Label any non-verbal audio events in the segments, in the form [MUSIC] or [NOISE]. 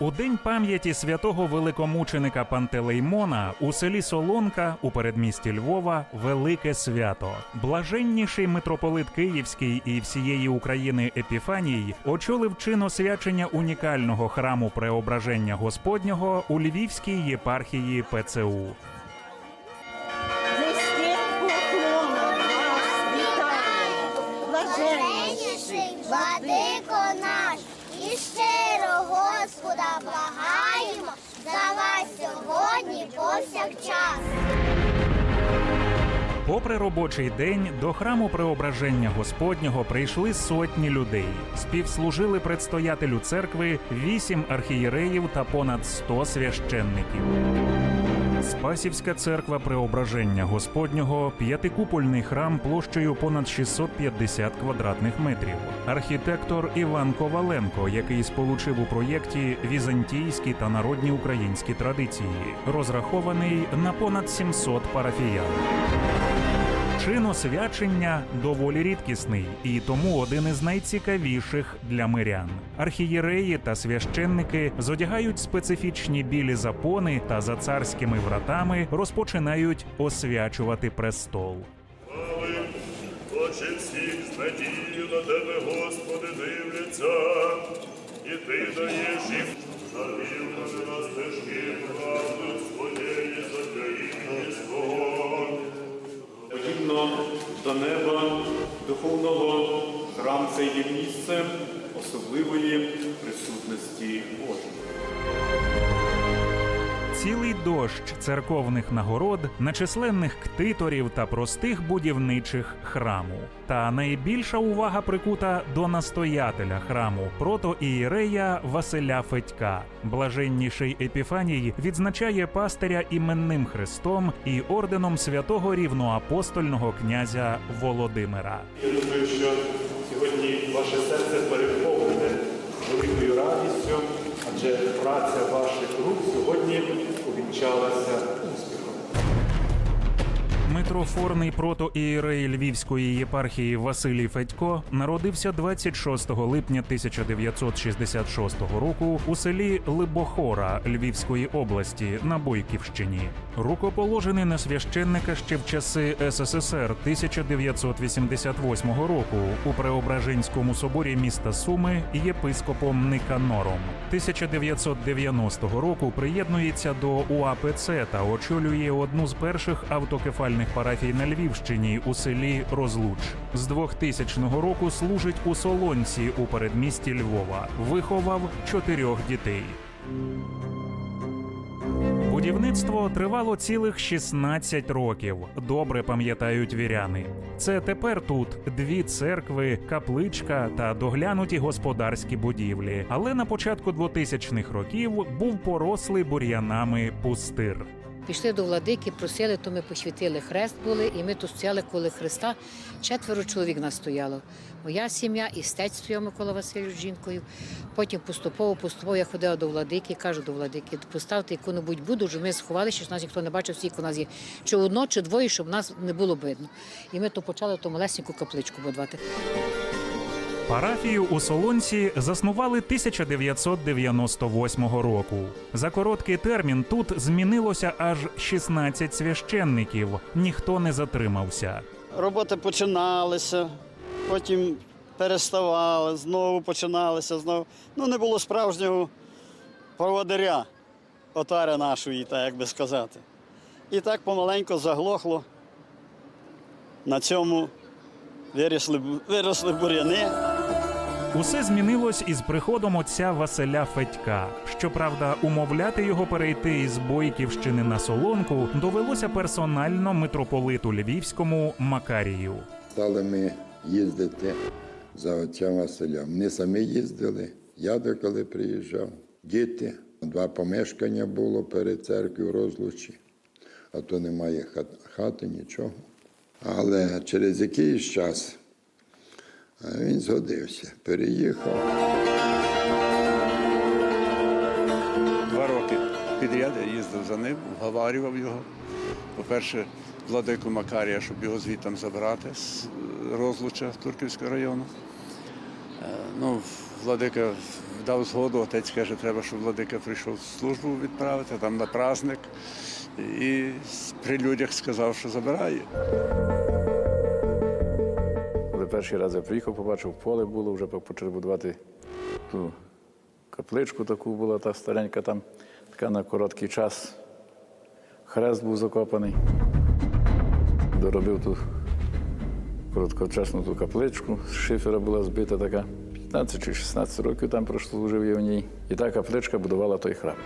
У день пам'яті святого великомученика Пантелеймона у селі Солонка у передмісті Львова велике свято. Блаженніший митрополит Київський і всієї України Епіфаній очолив чин освячення унікального храму Преображення Господнього у Львівській єпархії ПЦУ. Блаженніший Господа благаємо за вас сьогодні повсякчас. Попри робочий день, до храму Преображення Господнього прийшли сотні людей. Співслужили предстоятелю церкви вісім архієреїв та понад 100 священників. Спасівська церква Преображення Господнього п'ятикупольний храм площею понад 650 квадратних метрів. Архітектор Іван Коваленко, який сполучив у проєкті візантійські та народні українські традиції, розрахований на понад 700 парафіян. Чин освячення доволі рідкісний і тому один із найцікавіших для мирян. Архієреї та священники зодягають специфічні білі запони та за царськими вратами розпочинають освячувати престол. Очі всіх з надією на тебе, Господи, дивляться, і ти даєш їм завірними це є місце особливої присутності Божої. Цілий дощ церковних нагород на численних ктиторів та простих будівничих храму. Та найбільша увага прикута до настоятеля храму протоієрея Василя Федька. Блаженніший Епіфаній відзначає пастиря іменним хрестом і орденом святого рівноапостольного князя Володимира. Я думаю, що сьогодні ваше серце переповнене великою радістю, адже праця ваших рук сьогодні увінчалася. Митрофорний протоієрей Львівської єпархії Василій Федько народився 26 липня 1966 року у селі Либохора Львівської області на Бойківщині. Рукоположений на священника ще в часи СССР 1988 року у Преображенському соборі міста Суми єпископом Никанором. 1990 року приєднується до УАПЦ та очолює одну з перших автокефальних парафій на Львівщині у селі Розлуч. З 2000 року служить у Солонці у передмісті Львова. Виховав чотирьох дітей. Будівництво тривало цілих 16 років. Добре пам'ятають віряни. Це тепер тут дві церкви, капличка та доглянуті господарські будівлі. Але на початку 2000-х років був порослий бур'янами пустир. Пішли до владики, просили, то ми посвятили хрест були, і ми тут стояли коло Христа. Четверо чоловік нас стояло. Моя сім'я і стець стояв Микола Васильович з жінкою. Потім поступово, поступово я ходила до владики, кажу до владики, поставте яку-небудь буду, щоб ми сховалися, щоб нас ніхто не бачив, у нас є. Чи одно, чи двоє, щоб нас не було видно. І ми то почали ту малесеньку капличку будувати. Парафію у Солонці заснували 1998 року. За короткий термін тут змінилося аж 16 священників. Ніхто не затримався. роботи починалися, потім переставали, знову починалися, знову. Ну, не було справжнього проводиря, отари нашої, так як би сказати. І так помаленьку заглохло. На цьому виросли, виросли бур'яни. Усе змінилось із приходом отця Василя Федька. Щоправда, умовляти його перейти із Бойківщини на Солонку довелося персонально митрополиту Львівському Макарію. Стали ми їздити за отцем Василем. Вони самі їздили, я деколи приїжджав. Діти, два помешкання було перед церквою розлучі, а то немає хат- хати, нічого. Але через якийсь час а він згодився, переїхав. Два роки підряд я їздив за ним, вговарював його. По-перше, владику Макарія, щоб його звідти забрати з е, розлуча Турківського району. Е, Ну, владика дав згоду, отець каже, треба, щоб владика прийшов службу відправити там на праздник. І при людях сказав, що забирає. Перший раз я приїхав, побачив, поле було, вже почали будувати ту капличку таку була, та старенька там, така на короткий час. Хрест був закопаний. Доробив ту короткочасну ту капличку, з шифера була збита така. 15 чи 16 років там прослужив я в ній. І та капличка будувала той храм.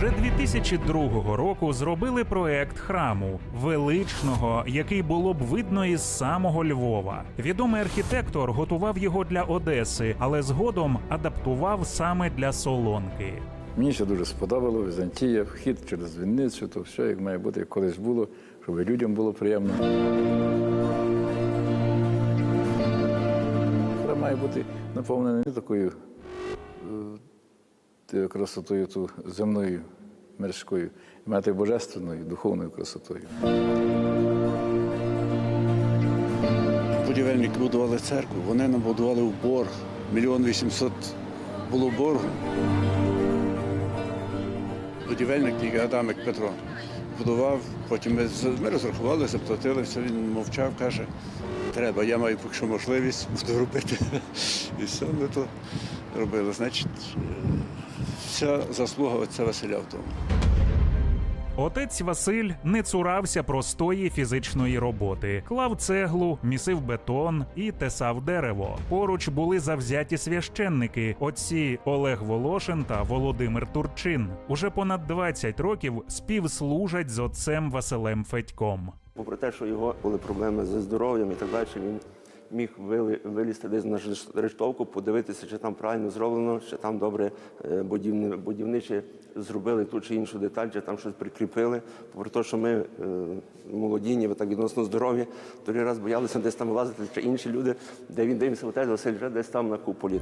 Вже 2002 року зробили проект храму величного, який було б видно із самого Львова. Відомий архітектор готував його для Одеси, але згодом адаптував саме для Солонки. Мені ще дуже сподобало Візантія, вхід через дзвіницю, то все як має бути, як колись було, щоб людям було приємно. Храм має бути наповнений не такою е, красотою ту земною, мирською, мати божественною, духовною красотою. Будівельники будували церкву, вони нам будували в борг. Мільйон вісімсот було боргу. Будівельник тільки Адамик Петро будував, потім ми, ми розрахували, заплатили, все, він мовчав, каже, треба, я маю поки що можливість, буду робити. [LAUGHS] І все, ми то робили. Значить, е, вся заслуга отця Василя в тому. Отець Василь не цурався простої фізичної роботи, клав цеглу, місив бетон і тесав дерево. Поруч були завзяті священники, отці Олег Волошин та Володимир Турчин. Уже понад 20 років співслужать з отцем Василем Федьком. Попри те, що його були проблеми зі здоров'ям і так далі, він міг вилізти десь на рештовку, подивитися, чи там правильно зроблено, чи там добре е, будівни- будівничі зробили ту чи іншу деталь, чи там щось прикріпили. Попри те, що ми е, молоді, так відносно здоров'я, тоді раз боялися десь там лазити, чи інші люди, де він дивився, отець Василь вже десь там на куполі.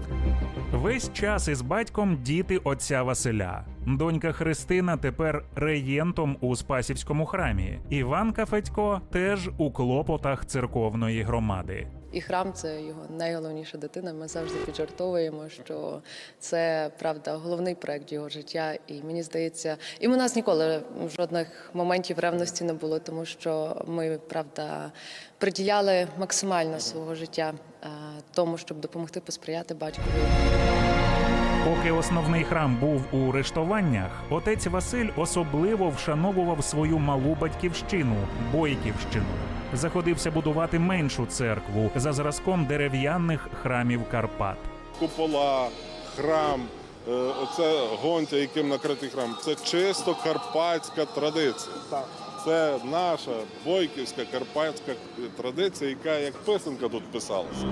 Весь час із батьком діти отця Василя. Донька Христина тепер реєнтом у Спасівському храмі. Іванка Федько теж у клопотах церковної громади. І храм це його найголовніша дитина. Ми завжди піджартовуємо, що це правда головний проект його життя. І мені здається, і у нас ніколи жодних моментів ревності не було, тому що ми правда приділяли максимально свого життя е, тому, щоб допомогти посприяти батькові. Поки основний храм був у рештуваннях, отець Василь особливо вшановував свою малу батьківщину Бойківщину. Заходився будувати меншу церкву за зразком дерев'яних храмів Карпат. Купола, храм, е, оце гонтя, яким накритий храм. Це чисто карпатська традиція. Це наша бойківська карпатська традиція, яка як писанка тут писалася.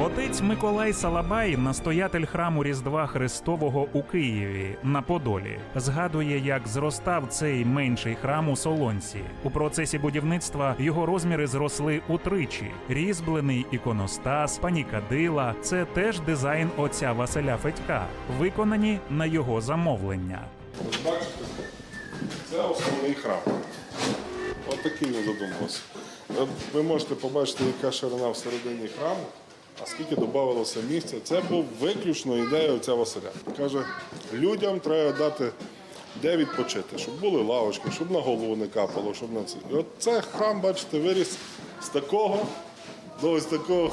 Отець Миколай Салабай, настоятель храму Різдва Христового у Києві на Подолі, згадує, як зростав цей менший храм у Солонці. У процесі будівництва його розміри зросли утричі. Різьблений іконостас, панікадила це теж дизайн отця Василя Федька, виконані на його замовлення. Ось бачите, це основний храм. От такий він задумався. Ви можете побачити, яка ширина всередині храму, а скільки додавалося місця. Це був виключно ідея отця Василя. Каже, людям треба дати де відпочити, щоб були лавочки, щоб на голову не капало, щоб на це. І от храм, бачите, виріс з такого до ось такого.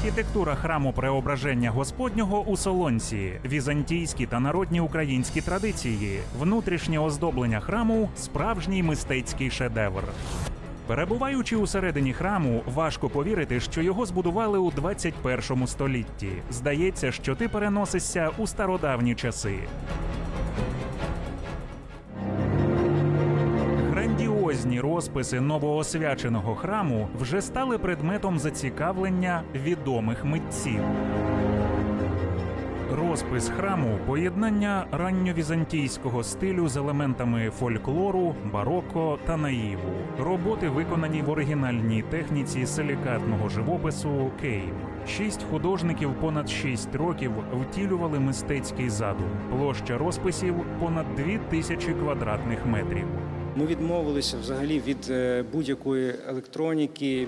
Архітектура храму Преображення Господнього у Солонці, візантійські та народні українські традиції, внутрішнє оздоблення храму справжній мистецький шедевр. Перебуваючи у середині храму, важко повірити, що його збудували у 21 столітті. Здається, що ти переносишся у стародавні часи. Грандіозні розписи новоосвяченого храму вже стали предметом зацікавлення відомих митців. Розпис храму поєднання ранньовізантійського стилю з елементами фольклору, бароко та наїву. Роботи виконані в оригінальній техніці силікатного живопису Кейв. Шість художників понад шість років втілювали мистецький задум. Площа розписів понад дві тисячі квадратних метрів. Ми відмовилися взагалі від е, будь-якої електроніки,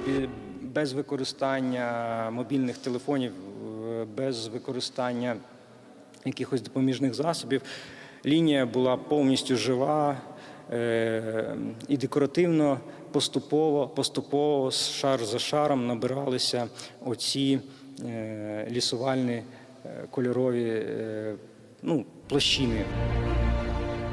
без використання мобільних телефонів, е, без використання якихось допоміжних засобів. Лінія була повністю жива е, і декоративно, поступово, поступово, шар за шаром набиралися оці лісувальні кольорові ну, площини.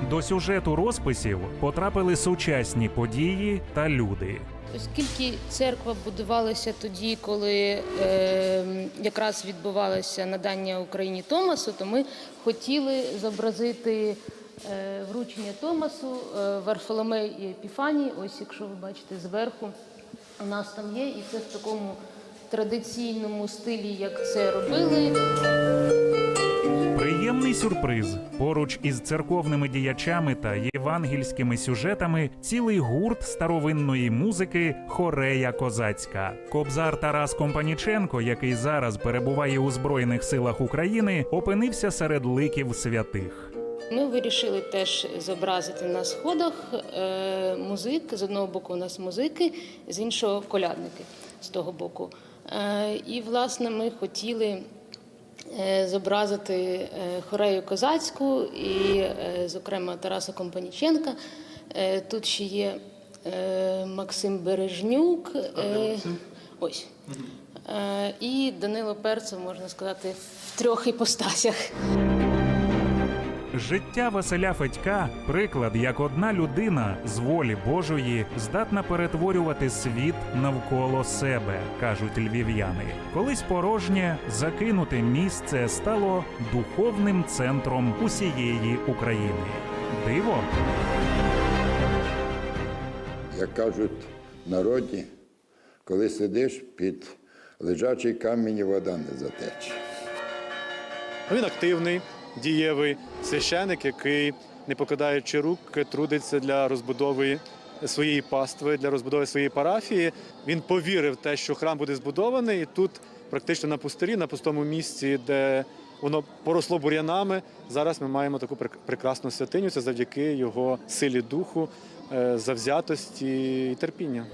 До сюжету розписів потрапили сучасні події та люди. Оскільки церква будувалася тоді, коли е, якраз відбувалося надання Україні Томасу, то ми хотіли зобразити е, вручення Томасу е, Варфоломей і Епіфаній. Ось, якщо ви бачите зверху, у нас там є, і це в такому традиційному стилі, як це робили. Приємний сюрприз. Поруч із церковними діячами та євангельськими сюжетами цілий гурт старовинної музики Хорея Козацька. Кобзар Тарас Компаніченко, який зараз перебуває у Збройних силах України, опинився серед ликів святих. Ми вирішили теж зобразити на сходах е, музик. З одного боку у нас музики, з іншого колядники з того боку. Е, І, власне, ми хотіли зобразити е, хорею козацьку і, е, зокрема, Тараса Компаніченка. Е, Тут ще є е, Максим Бережнюк. е, Ось. Е, І Данило Перцев, можна сказати, в трьох іпостасях. Життя Василя Федька приклад, як одна людина з волі Божої здатна перетворювати світ навколо себе, кажуть львів'яни. Колись порожнє закинуте місце стало духовним центром усієї України. Диво. Як кажуть в народі, коли сидиш під лежачий камінь вода не затече. Він активний, дієвий священик, який, не покладаючи рук, трудиться для розбудови своєї пастви, для розбудови своєї парафії. Він повірив в те, що храм буде збудований, і тут, практично на пустирі, на пустому місці, де воно поросло бур'янами. Зараз ми маємо таку прекрасну святиню. Це завдяки його силі духу, е, завзятості і терпіння.